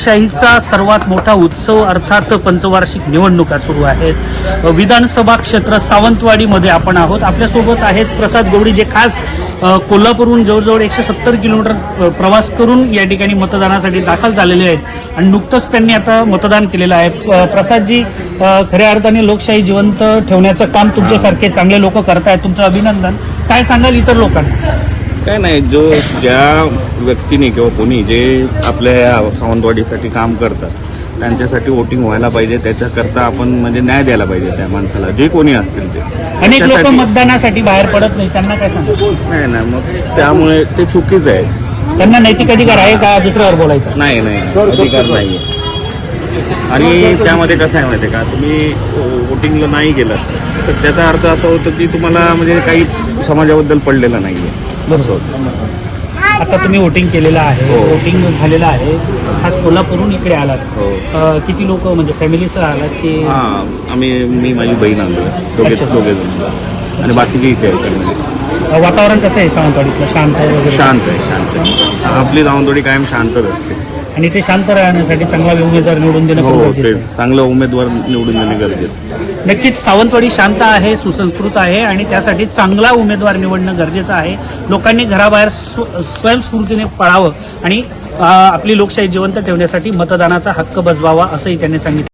लोकशाहीचा सर्वात मोठा उत्सव अर्थात पंचवार्षिक निवडणुका सुरू आहेत. विधानसभा क्षेत्र सावंतवाडीमध्ये आपण आहोत. आपल्यासोबत आहेत प्रसाद गवडी जे खास कोल्हापूरहून जवळजवळ एकशे सत्तर किलोमीटर प्रवास करून या ठिकाणी मतदानासाठी दाखल झालेले आहेत आणि नुकतंच त्यांनी आता मतदान केलेलं आहे. प्रसादजी खऱ्या अर्थाने लोकशाही जिवंत ठेवण्याचं काम तुमच्यासारखे चांगले लोक करतायत. तुमचं अभिनंदन. काय सांगाल इतर लोकांना? काय नाही जो ज्या व्यक्तीने किंवा कोणी जे आपल्या या सावंतवाडीसाठी काम करतात त्यांच्यासाठी वोटिंग व्हायला पाहिजे त्याच्याकरता आपण म्हणजे न्याय द्यायला पाहिजे त्या माणसाला जे कोणी असतील ते. अनेक लोक मतदानासाठी बाहेर पडत नाही त्यांना काय सांगा नाही ना मग त्यामुळे ते चुकीचं आहे. त्यांना नैतिक अधिकार आहे का दुसऱ्यावर बोलायचं? नाही नाही अधिकार नाही आणि त्यामध्ये कसं आहे माहिती आहे का तुम्ही वोटिंगला नाही गेलं तर त्याचा अर्थ असा होतो की तुम्हाला म्हणजे काही समाजाबद्दल पडलेलं नाही आहे आता तुम्ही वोटिंग केलेलं आहे हो. वोटिंग झालेलं आहे. खास कोल्हापूरहून इकडे आलात. हो. अ, किती लोक म्हणजे फॅमिलीसह आलात की? हां आम्ही मी माझी बहीण आणलो दोघे अच्छा. दोघे जण. आणि बाकीचे इथे आहेत फॅमिली अ, वातावरण कसं आहे सावंतवाडीतलं? शांत वगैरे? शांत आहे शांत आहे. आपली जाऊन कायम शांतच असते आणि ते शांत राहण्यासाठी चांगला उमेदवार निवडून देणं खूप हो गरजेचं ते आहे. चांगलं उमेदवार निवडून देणे गरजेचं. नक्कीच सावंतवाडी शांत आहे सुसंस्कृत आहे आणि त्यासाठी चांगला उमेदवार निवडणं गरजेचं आहे लोकांनी घराबाहेर स्व- स्वयंस्फूर्तीने पळावं आणि अ, आपली लोकशाही जिवंत ठेवण्यासाठी मतदानाचा हक्क बजवावा असंही त्यांनी सांगितलं